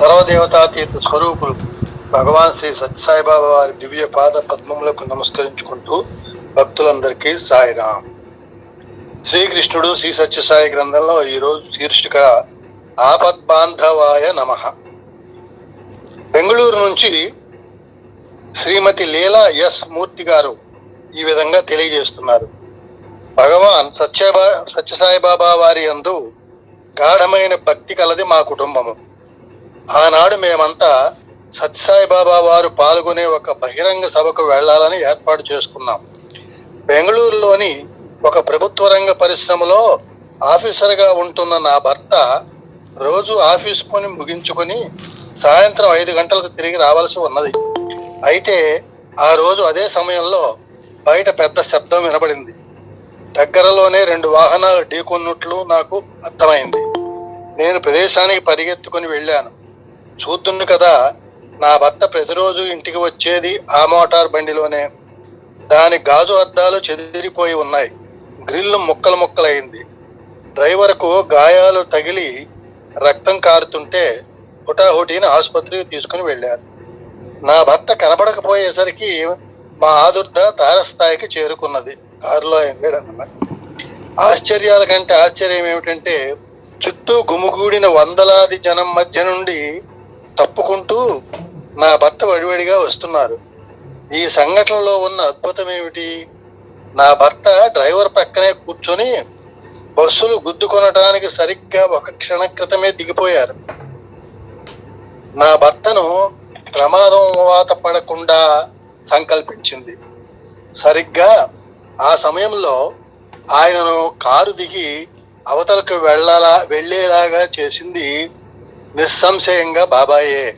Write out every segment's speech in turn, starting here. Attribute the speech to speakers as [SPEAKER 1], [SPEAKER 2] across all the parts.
[SPEAKER 1] సర్వదేవతాతీత స్వరూపులు భగవాన్ శ్రీ సత్యసాయిబాబా వారి దివ్య పాద పద్మములకు నమస్కరించుకుంటూ భక్తులందరికీ సాయిరాం. శ్రీకృష్ణుడు శ్రీ సత్యసాయి గ్రంథంలో ఈరోజు శీర్షిక ఆపద్బాంధవాయ నమ. బెంగళూరు నుంచి శ్రీమతి లీలా ఎస్ మూర్తి గారు ఈ విధంగా తెలియజేస్తున్నారు. భగవాన్ సత్యబా సత్యసాయిబాబా వారి అందు గాఢమైన భక్తి కలది మా కుటుంబము. ఆనాడు మేమంతా సత్యసాయి బాబా వారు పాల్గొనే ఒక బహిరంగ సభకు వెళ్ళాలని ఏర్పాటు చేసుకున్నాం. బెంగళూరులోని ఒక ప్రభుత్వ రంగ పరిశ్రమలో ఆఫీసర్గా ఉంటున్న నా భర్త రోజు ఆఫీస్ పని ముగించుకొని సాయంత్రం ఐదు గంటలకు తిరిగి రావాల్సి ఉన్నది. అయితే ఆ రోజు అదే సమయంలో బయట పెద్ద శబ్దం వినబడింది. దగ్గరలోనే రెండు వాహనాలు ఢీకొన్నట్లు నాకు అర్థమైంది. నేను ప్రదేశానికి పరిగెత్తుకుని వెళ్ళాను. చూద్దును కదా నా భర్త ప్రతిరోజు ఇంటికి వచ్చేది ఆ మోటార్ బండిలోనే. దాని గాజు అద్దాలు చెదిరిపోయి ఉన్నాయి. గ్రిల్లు ముక్కలు ముక్కలైంది. డ్రైవర్కు గాయాలు తగిలి రక్తం కారుతుంటే హుటాహుటీని ఆసుపత్రికి తీసుకుని వెళ్ళారు. నా భర్త కనపడకపోయేసరికి మా ఆదుర్ద తారస్థాయికి చేరుకున్నది. కారులో వెళ్ళాడన్నమాట ఆశ్చర్యాల కంటే ఆశ్చర్యం ఏమిటంటే చుట్టూ గుమిగూడిన వందలాది జనం మధ్య నుండి తప్పుకుంటూ నా భర్త వడివడిగా వస్తున్నారు. ఈ సంఘటనలో ఉన్న అద్భుతం ఏమిటి? నా భర్త డ్రైవర్ పక్కనే కూర్చొని బస్సులు గుద్దుకొనటానికి సరిగ్గా ఒక క్షణ క్రితమే దిగిపోయారు. నా భర్తను ప్రమాదం వాత పడకుండా సంకల్పించింది. సరిగ్గా ఆ సమయంలో ఆయనను కారు దిగి అవతలకు వెళ్ళాలా వెళ్ళేలాగా చేసింది నిస్సంశయంగా బాబాయే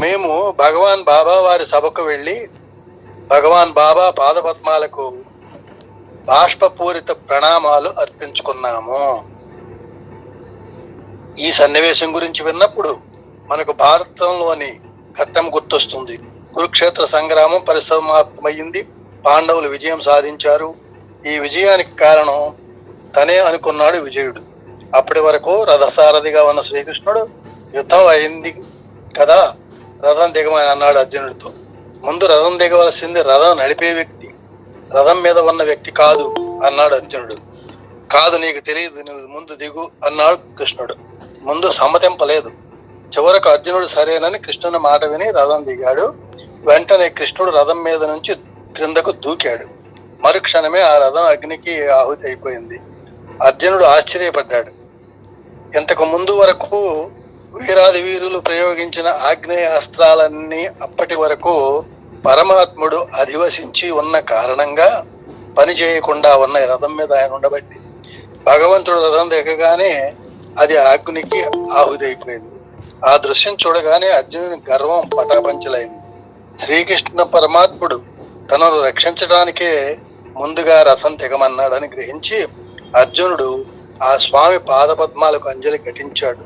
[SPEAKER 1] మేము భగవాన్ బాబా వారి సభకు వెళ్ళి భగవాన్ బాబా పాదపద్మాలకు బాష్పపూరిత ప్రణామాలు అర్పించుకున్నాము. ఈ సన్నివేశం గురించి విన్నప్పుడు మనకు భారతంలోని ఘట్టం గుర్తొస్తుంది. కురుక్షేత్ర సంగ్రామం పరిసమాప్తమైంది పాండవులు విజయం సాధించారు. ఈ విజయానికి కారణం తనే అనుకున్నాడు విజయుడు. అప్పటి వరకు రథసారథిగా ఉన్న శ్రీకృష్ణుడు యుద్ధం అయింది కదా. రథం దిగమని అన్నాడు అర్జునుడితో. ముందు రథం దిగవలసింది రథం నడిపే వ్యక్తి రథం మీద ఉన్న వ్యక్తి కాదు అన్నాడు అర్జునుడు. కాదు నీకు తెలియదు నువ్వు ముందు దిగు అన్నాడు కృష్ణుడు. ముందు సమ్మతింపలేదు. చివరకు అర్జునుడు సరేనని కృష్ణుని మాట విని రథం దిగాడు. వెంటనే కృష్ణుడు రథం మీద నుంచి క్రిందకు దూకాడు. మరుక్షణమే ఆ రథం అగ్నికి ఆహుతి అయిపోయింది. అర్జునుడు ఆశ్చర్యపడ్డాడు. ఇంతకు ముందు వరకు వీరాది వీరులు ప్రయోగించిన ఆగ్నేయ అస్త్రాలన్నీ అప్పటి వరకు పరమాత్ముడు అధివసించి ఉన్న కారణంగా పని చేయకుండా ఉన్న రథం మీద ఆయన ఉండబట్టి భగవంతుడు రథం దిగగానే అది అగ్నికి ఆహుదైపోయింది. ఆ దృశ్యం చూడగానే అర్జునుని గర్వం పటాపంచలైంది. శ్రీకృష్ణ పరమాత్ముడు తనను రక్షించడానికే ముందుగా రథం తెగమన్నాడని గ్రహించి అర్జునుడు ఆ స్వామి పాదపద్మాలకు అంజలి ఘటించాడు.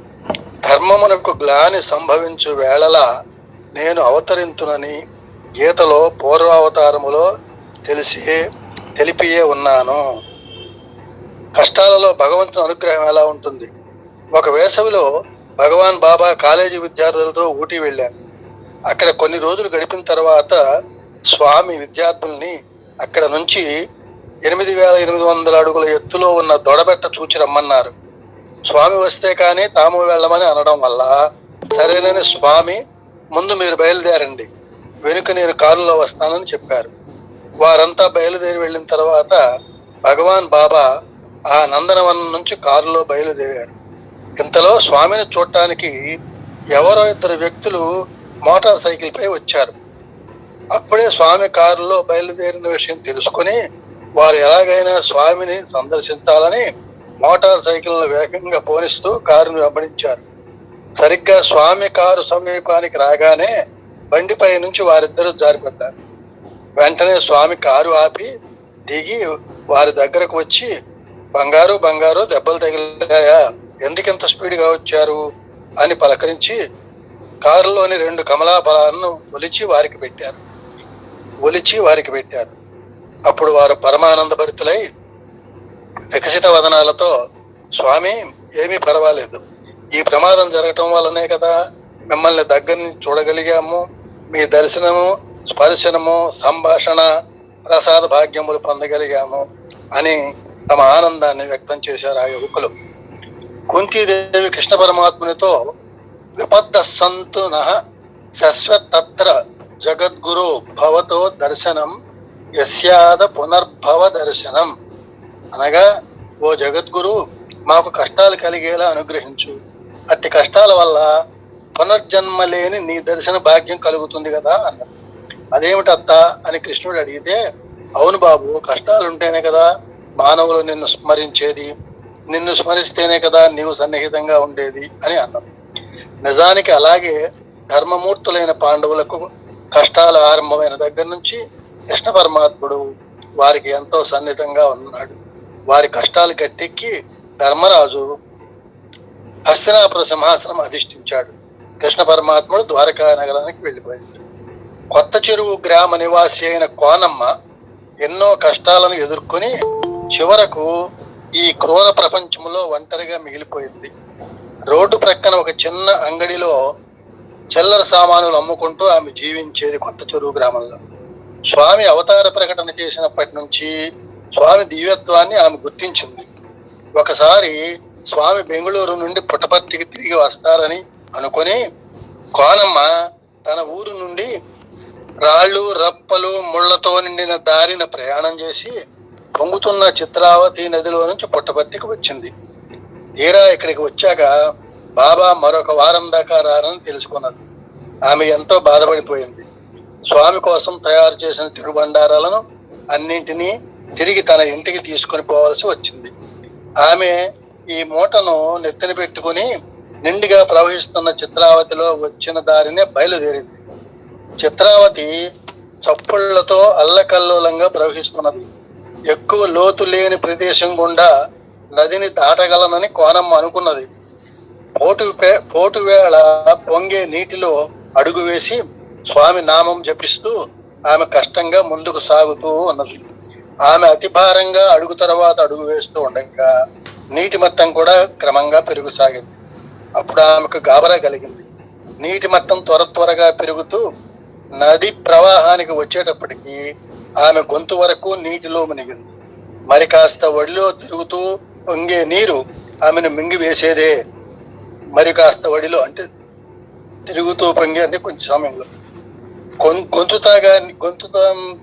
[SPEAKER 1] ధర్మమునకు గ్లాని సంభవించు వేళలా నేను అవతరింతునని గీతలో పూర్వావతారములో తెలిసి తెలిపియే ఉన్నాను. కష్టాలలో భగవంతుని అనుగ్రహం ఎలా ఉంటుంది? ఒక వేసవిలో భగవాన్ బాబా కాలేజీ విద్యార్థులతో ఊటీ వెళ్ళాను అక్కడ కొన్ని రోజులు గడిపిన తర్వాత స్వామి విద్యార్థుల్ని అక్కడ నుంచి ఎనిమిది వేల ఎనిమిది వందల అడుగుల ఎత్తులో ఉన్న దొడబెట్ట చూచి రమ్మన్నారు. స్వామి వస్తే కానీ తాము వెళ్ళమని అనడం వల్ల సరేనని స్వామి ముందు మీరు బయలుదేరండి. వెనుక నేను కారులో వస్తానని చెప్పారు. వారంతా బయలుదేరి వెళ్ళిన తర్వాత భగవాన్ బాబా ఆ నందనవనం నుంచి కారులో బయలుదేరారు. ఇంతలో స్వామిని చూడటానికి ఎవరో ఇద్దరు వ్యక్తులు మోటార్ సైకిల్పై వచ్చారు. అప్పుడే స్వామి కారులో బయలుదేరిన విషయం తెలుసుకొని వారు ఎలాగైనా స్వామిని సందర్శించాలని మోటార్ సైకిల్ను వేగంగా పోనిస్తూ కారును వెంబడించారు. సరిగ్గా స్వామి కారు సమీపానికి రాగానే బండిపై నుంచి వారిద్దరూ జారిపడ్డారు. వెంటనే స్వామి కారు ఆపి దిగి వారి దగ్గరకు వచ్చి బంగారు బంగారు దెబ్బలు తగిలాయా? ఎందుకింత స్పీడ్గా వచ్చారు? అని పలకరించి కారులోని రెండు కమలా బలాలను ఒలిచి వారికి పెట్టారు. ఒలిచి వారికి పెట్టారు. అప్పుడు వారు పరమానంద భరితులై వికసిత వదనాలతో స్వామి ఏమీ పర్వాలేదు. ఈ ప్రమాదం జరగటం వల్లనే కదా మిమ్మల్ని దగ్గర నుంచి చూడగలిగాము. మీ దర్శనము స్పర్శనము సంభాషణ ప్రసాద భాగ్యములు పొందగలిగాము అని తమ ఆనందాన్ని వ్యక్తం చేశారు ఆ యువకులు. కుంతీదేవి కృష్ణ పరమాత్మునితో విపద్ద సంతు నః శశ్వతత్ర జగద్గురు భవతో దర్శనం యస్యాద పునర్భవ దర్శనం అనగా ఓ జగద్గురు మాకు కష్టాలు కలిగేలా అనుగ్రహించు. అట్టి కష్టాల వల్ల పునర్జన్మ లేని నీ దర్శన భాగ్యం కలుగుతుంది కదా అన్నది అదేమిటత్త? అని కృష్ణుడు అడిగితే అవును బాబు కష్టాలు ఉంటేనే కదా మానవులు నిన్ను స్మరించేది నిన్ను స్మరిస్తేనే కదా నీవు సన్నిహితంగా ఉండేది అని అన్నది నిజానికి అలాగే ధర్మమూర్తులైన పాండవులకు కష్టాలు ఆరంభమైన దగ్గర నుంచి కృష్ణ పరమాత్ముడు వారికి ఎంతో సన్నిహితంగా ఉన్నాడు. వారి కష్టాలు గట్టెక్కి ధర్మరాజు హస్తినాపుర సింహాసనం అధిష్ఠించాడు. కృష్ణ పరమాత్ముడు ద్వారకా నగరానికి వెళ్ళిపోయాడు. కొత్త చెరువు గ్రామ నివాసి అయిన కోనమ్మ ఎన్నో కష్టాలను ఎదుర్కొని చివరకు ఈ క్రూర ప్రపంచంలో ఒంటరిగా మిగిలిపోయింది. రోడ్డు ప్రక్కన ఒక చిన్న అంగడిలో చిల్లర సామానులు అమ్ముకుంటూ ఆమె జీవించేది కొత్త చెరువు గ్రామంలో. స్వామి అవతార ప్రకటన చేసినప్పటి నుంచి స్వామి దివ్యత్వాన్ని ఆమె గుర్తించింది. ఒకసారి స్వామి బెంగళూరు నుండి పుట్టపర్తికి తిరిగి వస్తారని అనుకొని కోనమ్మ తన ఊరు నుండి రాళ్ళు రప్పలు ముళ్ళతో నిండిన దారిన ప్రయాణం చేసి పొంగుతున్న చిత్రావతి నదిలో నుంచి పుట్టపర్తికి వచ్చింది. తీరా ఇక్కడికి వచ్చాక బాబా మరొక వారం దాకా రారని తెలుసుకున్నది. ఆమె ఎంతో బాధపడిపోయింది. స్వామి కోసం తయారు చేసిన తిరుబండారాలను అన్నింటినీ తిరిగి తన ఇంటికి తీసుకొని పోవాల్సి వచ్చింది. ఆమె ఈ మూటను నెత్తిన పెట్టుకుని నిండుగా ప్రవహిస్తున్న చిత్రావతిలో వచ్చిన దారినే బయలుదేరింది. చిత్రావతి చప్పుళ్ళతో అల్లకల్లోలంగా ప్రవహిస్తున్నది. ఎక్కువ లోతు లేని ప్రదేశం గుండా నదిని దాటగలనని కోనమ్మ అనుకున్నది. పోటు పే- పోటు వేళ పొంగే నీటిలో అడుగు వేసి స్వామి నామం జపిస్తూ ఆమె కష్టంగా ముందుకు సాగుతూ ఉన్నది. ఆమె అతి భారంగా అడుగు తర్వాత అడుగు వేస్తూ ఉండగా నీటి మట్టం కూడా క్రమంగా పెరుగుసాగింది. అప్పుడు ఆమెకు గాబరా కలిగింది. నీటి మట్టం త్వర త్వరగా పెరుగుతూ నది ప్రవాహానికి వచ్చేటప్పటికి ఆమె గొంతు వరకు నీటిలో మునిగింది. మరి కాస్త ఒడిలో తిరుగుతూ పొంగే నీరు ఆమెను మింగి వేసేదే. మరి కాస్త ఒడిలో అంటే తిరుగుతూ పొంగి అంటే కొంచెం సమయంలో. గొంతు తాగా గొంతు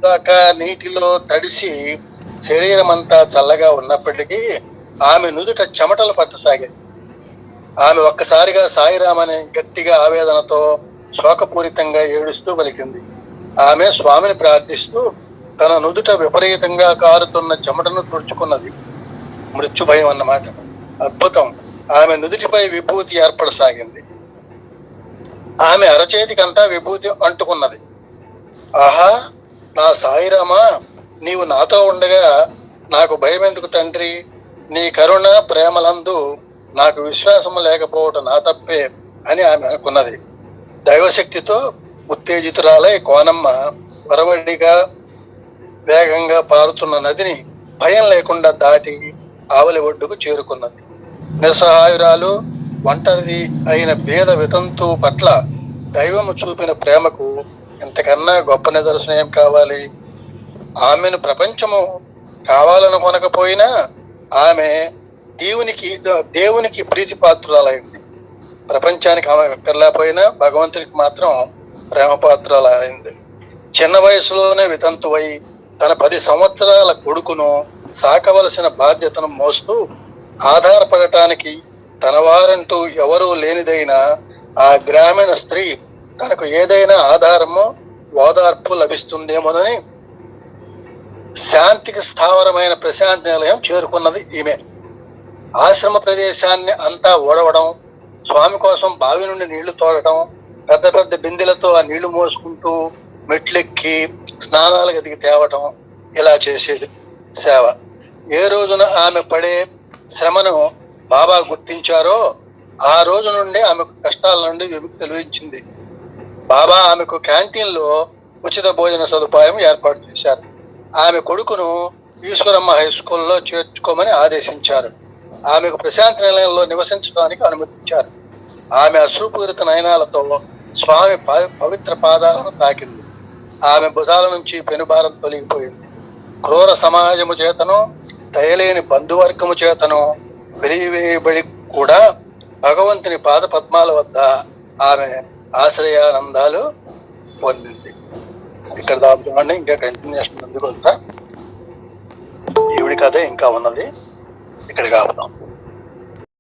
[SPEAKER 1] దాకా నీటిలో తడిసి శరీరం అంతా చల్లగా ఉన్నప్పటికీ ఆమె నుదుట చెమటలు పట్టసాగాయి. ఆమె ఒక్కసారిగా సాయిరామ్ అనే గట్టిగా ఆవేదనతో శోకపూరితంగా ఏడుస్తూ పలికింది. ఆమె స్వామిని ప్రార్థిస్తూ తన నుదుట విపరీతంగా కారుతున్న చెమటను తుడుచుకున్నది. మృత్యు భయం అన్నమాట. అద్భుతం. ఆమె నుదుటిపై విభూతి ఏర్పడసాగింది. ఆమె అరచేతికంతా విభూతి అంటుకున్నది. ఆహా నా సాయిరామా నీవు నాతో ఉండగా నాకు భయం ఎందుకు తండ్రి? నీ కరుణ ప్రేమలందు నాకు విశ్వాసము లేకపోవటం నా తప్పే అని ఆమె అనుకున్నది. దైవశక్తితో ఉత్తేజితురాలై కోనమ్మ వరవడిగా వేగంగా పారుతున్న నదిని భయం లేకుండా దాటి ఆవలి ఒడ్డుకు చేరుకున్నది. నిస్సహాయురాలు ఒంటరిది అయిన భేద వితంతు పట్ల దైవము చూపిన ప్రేమకు ఇంతకన్నా గొప్ప నిదర్శనం ఏం కావాలి? ఆమెను ప్రపంచము కావాలనుకొనకపోయినా ఆమె దేవునికి దేవునికి ప్రీతి పాత్రురాలైంది ప్రపంచానికి ఆమె అక్కర్లేకపోయినా భగవంతుడికి మాత్రం ప్రేమ పాత్రలైంది చిన్న వయసులోనే వితంతువై తన పది సంవత్సరాల కొడుకును సాకవలసిన బాధ్యతను మోస్తూ ఆధారపడటానికి తనవారంటూ ఎవరూ లేనిదైన ఆ గ్రామీణ స్త్రీ తనకు ఏదైనా ఆధారము ఓదార్పు లభిస్తుందేమోనని శాంతికి స్థావరమైన ప్రశాంతి నిలయం చేరుకున్నది ఈమె. ఆశ్రమ ప్రదేశాన్ని అంతా ఓడవడం స్వామి కోసం బావి నుండి నీళ్ళు తోడటం పెద్ద పెద్ద బిందెలతో ఆ నీళ్ళు మోసుకుంటూ మెట్లెక్కి స్నానాలు గదికి తేవటం ఇలా చేసేది సేవ. ఏ రోజున ఆమె పడే శ్రమను బాబా గుర్తించారో ఆ రోజు నుండి ఆమెకు కష్టాల నుండి విముక్తి లభించింది బాబా ఆమెకు క్యాంటీన్లో ఉచిత భోజన సదుపాయం ఏర్పాటు చేశారు. ఆమె కొడుకును ఈశ్వరమ్మ హై స్కూల్లో చేర్చుకోమని ఆదేశించారు. ఆమెకు ప్రశాంత నిలయంలో నివసించడానికి అనుమతించారు. ఆమె అశ్రుపూరిత నయనాలతో స్వామి పవిత్ర పాదాలను తాకింది. ఆమె భుజాల నుంచి పెనుభారం తొలగిపోయింది. క్రూర సమాజము చేతను దయలేని బంధువర్గము చేతను వెలివేయబడి కూడా భగవంతుని పాద పద్మాల వద్ద ఆమె ఆశ్రయానందాలు పొందింది. ఇక్కడ దాపుతుండండి ఇంకా కంటిన్యూషన్ ఉంది కొంత. ఈవిడి కథ ఇంకా ఉన్నది. ఇక్కడ కాపుదాం